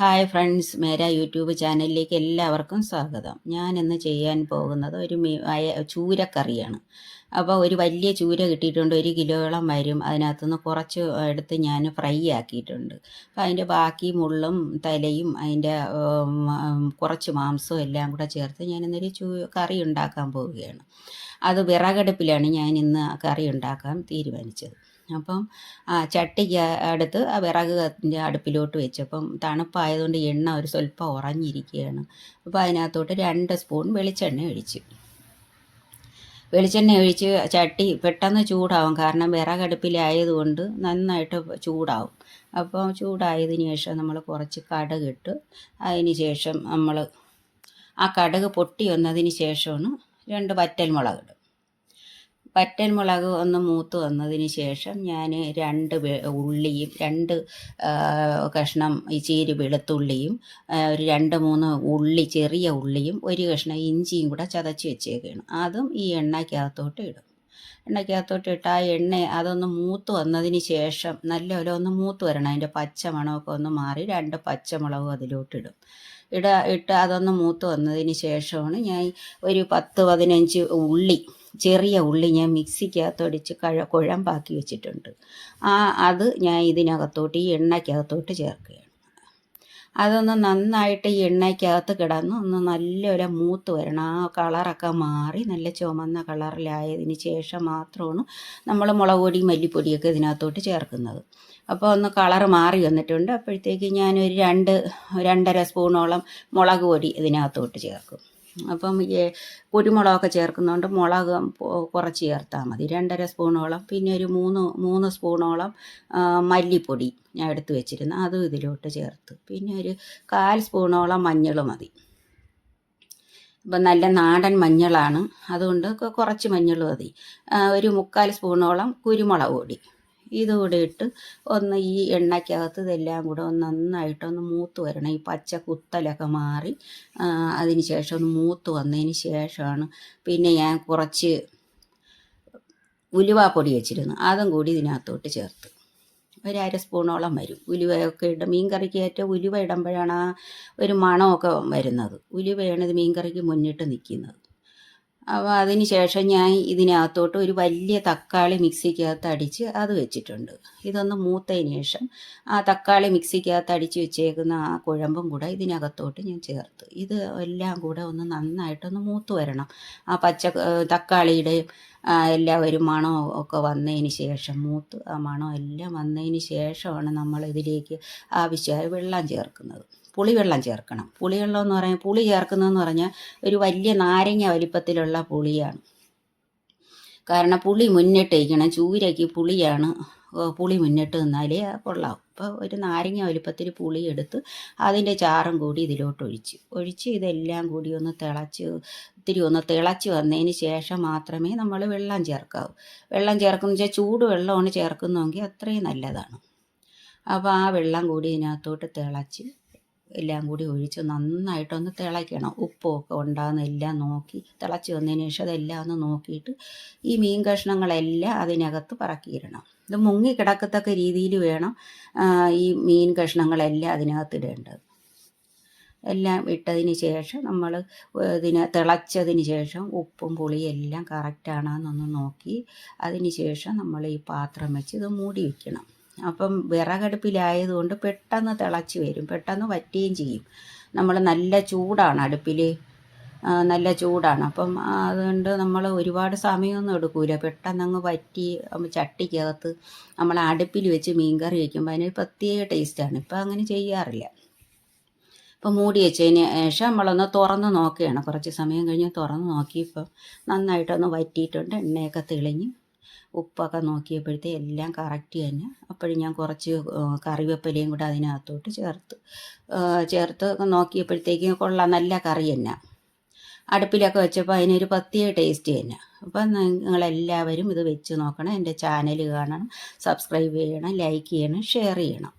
Hi friends മേര YouTube ചാനലിലേക്ക് എല്ലാവർക്കും സ്വാഗതം. ഞാൻ ഇന്ന് ചെയ്യാൻ പോകുന്നത് ഒരു ചൂരക്കറിയാണ്. അപ്പോൾ ഒരു വലിയ ചൂര കിട്ടിയിട്ടുണ്ട് ഒരു കിലോയോളം വരും. അതിനകത്തുനിന്ന് കുറച്ച് എടുത്ത് ഞാൻ ഫ്രൈ ആക്കിയിട്ടുണ്ട്. അപ്പോൾ അതിന്റെ ബാക്കി മുള്ളും തലയും അതിന്റെ കുറച്ച് മാംസവും എല്ലാം കൂടെ ചേർത്ത് ഞാൻ ഇന്നൊരു ചൂ കറി ഉണ്ടാക്കാൻ പോവുകയാണ്. അത് വിറകടുപ്പിലാണ് ഞാൻ ഇന്ന് കറി ഉണ്ടാക്കാൻ തീരുമാനിച്ചത്. അപ്പം ചട്ടിക്ക് അടുത്ത് ആ വിറകിന്റെ അടുപ്പിലോട്ട് വെച്ചപ്പം തണുപ്പായതുകൊണ്ട് എണ്ണ ഒരു സ്വല്പം ഉറഞ്ഞിരിക്കുകയാണ്. അപ്പോൾ അതിനകത്തോട്ട് രണ്ട് സ്പൂൺ വെളിച്ചെണ്ണ ഒഴിച്ചു. വെളിച്ചെണ്ണ ഒഴിച്ച് ചട്ടി പെട്ടെന്ന് ചൂടാവും. കാരണം വിറകടുപ്പിലായതുകൊണ്ട് നന്നായിട്ട് ചൂടാവും. അപ്പോൾ ചൂടായതിന് ശേഷം നമ്മൾ കുറച്ച് കടുക് ഇട്ട്. അതിന് ശേഷം നമ്മൾ ആ കടുക് പൊട്ടി വന്നതിന് ശേഷമാണ് രണ്ട് വറ്റൽമുളക് ഇടും വറ്റൽമുളക് ഒന്ന് മൂത്ത് വന്നതിന് ശേഷം ഞാൻ രണ്ട് ഉള്ളിയും രണ്ട് കഷ്ണം ഈ ചീര് വെളുത്തുള്ളിയും ഒരു രണ്ട് മൂന്ന് ഉള്ളി ചെറിയ ഉള്ളിയും ഒരു കഷ്ണം ഇഞ്ചിയും കൂടെ ചതച്ച് വെച്ചേക്കാണ്. അതും ഈ എണ്ണയ്ക്കകത്തോട്ട് ഇടും. എണ്ണയ്ക്കകത്തോട്ട് ഇട്ട് ആ എണ്ണ അതൊന്ന് മൂത്ത് വന്നതിന് ശേഷം നല്ല നല്ലപോലെ ഒന്ന് മൂത്ത് വരണം. അതിന്റെ പച്ച മണമൊക്കെ ഒന്ന് മാറി രണ്ട് പച്ചമുളകും അതിലോട്ടിടും ഇട ഇട്ട് അതൊന്ന് മൂത്ത് വന്നതിന് ശേഷമാണ് ഞാൻ ഒരു പത്ത് പതിനഞ്ച് ഉള്ളി ചെറിയ ഉള്ളി ഞാൻ മിക്സിക്കകത്തൊടിച്ച് കഴ കുഴമ്പാക്കി വെച്ചിട്ടുണ്ട്. ആ അത് ഞാൻ ഇതിനകത്തോട്ട് ഈ എണ്ണയ്ക്കകത്തോട്ട് ചേർക്കുകയാണ്. അതൊന്ന് നന്നായിട്ട് ഈ എണ്ണയ്ക്കകത്ത് കിടന്ന് ഒന്ന് നല്ലപോലെ മൂത്ത് വരണം. ആ കളറൊക്കെ മാറി നല്ല ചുമന്ന കളറിലായതിന് ശേഷം മാത്രമാണ് നമ്മൾ മുളക് പൊടി മല്ലിപ്പൊടിയൊക്കെ ഇതിനകത്തോട്ട് ചേർക്കുന്നത്. അപ്പോൾ ഒന്ന് കളർ മാറി വന്നിട്ടുണ്ട്. അപ്പോഴത്തേക്ക് ഞാനൊരു രണ്ട് രണ്ടര സ്പൂണോളം മുളക് പൊടി ഇതിനകത്തോട്ട് ചേർക്കും. അപ്പം ഈ കുരുമുളകൊക്കെ ചേർക്കുന്നതുകൊണ്ട് മുളക് കുറച്ച് ചേർത്താൽ മതി. രണ്ടര സ്പൂണോളം പിന്നെ ഒരു മൂന്ന് മൂന്ന് സ്പൂണോളം മല്ലിപ്പൊടി ഞാൻ എടുത്ത് വെച്ചിരുന്നു. അതും ഇതിലോട്ട് ചേർത്ത്. പിന്നെ ഒരു കാൽ സ്പൂണോളം മഞ്ഞൾ മതി. ഇപ്പം നല്ല നാടൻ മഞ്ഞളാണ്. അതുകൊണ്ട് കുറച്ച് മഞ്ഞൾ മതി. ഒരു മുക്കാൽ സ്പൂണോളം കുരുമുളക് പൊടി. ഇതുകൂടെ ഇട്ട് ഒന്ന് ഈ എണ്ണയ്ക്കകത്ത് ഇതെല്ലാം കൂടെ ഒന്ന് നന്നായിട്ടൊന്ന് മൂത്ത് വരണം. ഈ പച്ച കുത്തലൊക്കെ മാറി അതിന് ശേഷം ഒന്ന് മൂത്ത് വന്നതിന് ശേഷമാണ് പിന്നെ ഞാൻ കുറച്ച് ഉലുവാപ്പൊടി വെച്ചിരുന്നു. അതും കൂടി ഇതിനകത്തോട്ട് ചേർത്ത്. ഒരു അര സ്പൂണോളം വരും. ഉലുവയൊക്കെ ഇടും മീൻകറിക്ക് ഏറ്റവും ഉലുവ ഇടുമ്പോഴാണ് ആ ഒരു മണമൊക്കെ വരുന്നത്. ഉലുവയാണ് ഇത് മീൻകറിക്ക് മുന്നിട്ട് നിൽക്കുന്നത്. അപ്പോൾ അതിന് ശേഷം ഞാൻ ഇതിനകത്തോട്ട് ഒരു വലിയ തക്കാളി മിക്സിക്കകത്ത് അടിച്ച് അത് വെച്ചിട്ടുണ്ട്. ഇതൊന്ന് മൂത്തതിന് ശേഷം ആ തക്കാളി മിക്സിക്കകത്ത് അടിച്ച് വെച്ചേക്കുന്ന ആ കുഴമ്പും കൂടെ ഇതിനകത്തോട്ട് ഞാൻ ചേർത്ത്. ഇത് എല്ലാം കൂടെ ഒന്ന് നന്നായിട്ടൊന്ന് മൂത്ത് വരണം. ആ പച്ച തക്കാളിയുടെ തക്കാളിയുടെയും എല്ലാം ഒരു മണം ഒക്കെ വന്നതിന് ശേഷം മൂത്ത് ആ മണം എല്ലാം വന്നതിന് ശേഷമാണ് നമ്മൾ ഇതിലേക്ക് ആവശ്യമായ വെള്ളം ചേർക്കുന്നത്. പുളിവെള്ളം ചേർക്കണം. പുളിവെള്ളം എന്ന് പറഞ്ഞാൽ പുളി ചേർക്കുന്നതെന്ന് പറഞ്ഞാൽ ഒരു വലിയ നാരങ്ങ വലിപ്പത്തിലുള്ള പുളിയാണ്. കാരണം പുളി മുന്നിട്ടിരിക്കണം ചൂരയ്ക്ക് പുളിയാണ് പുളി മുന്നിട്ട് നിന്നാലേ കൊള്ളാം അപ്പോൾ ഒരു നാരങ്ങ വലിപ്പത്തിൽ പുളി എടുത്ത് അതിന്റെ ചാറും കൂടി ഇതിലോട്ട് ഒഴിച്ച്. ഒഴിച്ച് ഇതെല്ലാം കൂടി ഒന്ന് തിളച്ച് ഇത്തിരി ഒന്ന് തിളച്ച് വന്നതിന് ശേഷം മാത്രമേ നമ്മൾ വെള്ളം ചേർക്കാവൂ. വെള്ളം ചേർക്കുന്ന വെച്ചാൽ ചൂട് വെള്ളമാണ് ചേർക്കുന്നതെങ്കിൽ അത്രയും നല്ലതാണ്. അപ്പോൾ ആ വെള്ളം കൂടി ഇതിനകത്തോട്ട് തിളച്ച് എല്ലാം കൂടി ഒഴിച്ച് നന്നായിട്ടൊന്ന് തിളയ്ക്കണം. ഉപ്പൊക്കെ ഉണ്ടാകുന്ന എല്ലാം നോക്കി തിളച്ച് വന്നതിന് ശേഷം അതെല്ലാം ഒന്ന് നോക്കിയിട്ട് ഈ മീൻ കഷ്ണങ്ങളെല്ലാം അതിനകത്ത് പറക്കിയിടണം. ഇത് മുങ്ങി കിടക്കത്തക്ക രീതിയിൽ വേണം ഈ മീൻ കഷ്ണങ്ങളെല്ലാം അതിനകത്ത് ഇടേണ്ടത്. എല്ലാം ഇട്ടതിന് ശേഷം നമ്മൾ ഇതിനെ തിളച്ചതിന് ശേഷം ഉപ്പും പുളിയും എല്ലാം കറക്റ്റാണെന്നൊന്ന് നോക്കി അതിന് ശേഷം നമ്മൾ ഈ പാത്രം വെച്ച് ഇത് മൂടി വയ്ക്കണം. അപ്പം വിറകടുപ്പിലായതുകൊണ്ട് പെട്ടെന്ന് തിളച്ച് വരും പെട്ടെന്ന് വറ്റുകയും ചെയ്യും. നമ്മൾ നല്ല ചൂടാണ് അടുപ്പിൽ നല്ല ചൂടാണ്. അപ്പം അതുകൊണ്ട് നമ്മൾ ഒരുപാട് സമയമൊന്നും എടുക്കൂല. പെട്ടെന്ന് അങ്ങ് വറ്റി ചട്ടിക്കകത്ത് നമ്മൾ അടുപ്പിൽ വെച്ച് മീൻകറി വയ്ക്കുമ്പോൾ അതിന് പ്രത്യേക ടേസ്റ്റാണ് ഇപ്പം അങ്ങനെ ചെയ്യാറില്ല. ഇപ്പം മൂടി വെച്ചതിന് ശേഷം നമ്മളൊന്ന് തുറന്ന് നോക്കുകയാണ്. കുറച്ച് സമയം കഴിഞ്ഞ് തുറന്ന് നോക്കിയപ്പോൾ നന്നായിട്ടൊന്ന് വറ്റിയിട്ടുണ്ട്. എണ്ണയൊക്കെ തെളിഞ്ഞ് ഉപ്പൊക്കെ നോക്കിയപ്പോഴത്തേ എല്ലാം കറക്റ്റ് തന്നെ. അപ്പോഴും ഞാൻ കുറച്ച് കറിവേപ്പിലയും കൂടെ അതിനകത്തോട്ട് ചേർത്ത്. ചേർത്ത് നോക്കിയപ്പോഴത്തേക്കും കൊള്ളാം നല്ല കറി തന്നെ. അടുപ്പിലൊക്കെ വെച്ചപ്പോൾ അതിനൊരു പ്രത്യേക ടേസ്റ്റ് തന്നെ. അപ്പം നിങ്ങളെല്ലാവരും ഇത് വെച്ച് നോക്കണം എന്റെ ചാനൽ കാണണം സബ്സ്ക്രൈബ് ചെയ്യണം ലൈക്ക് ചെയ്യണം ഷെയർ ചെയ്യണം.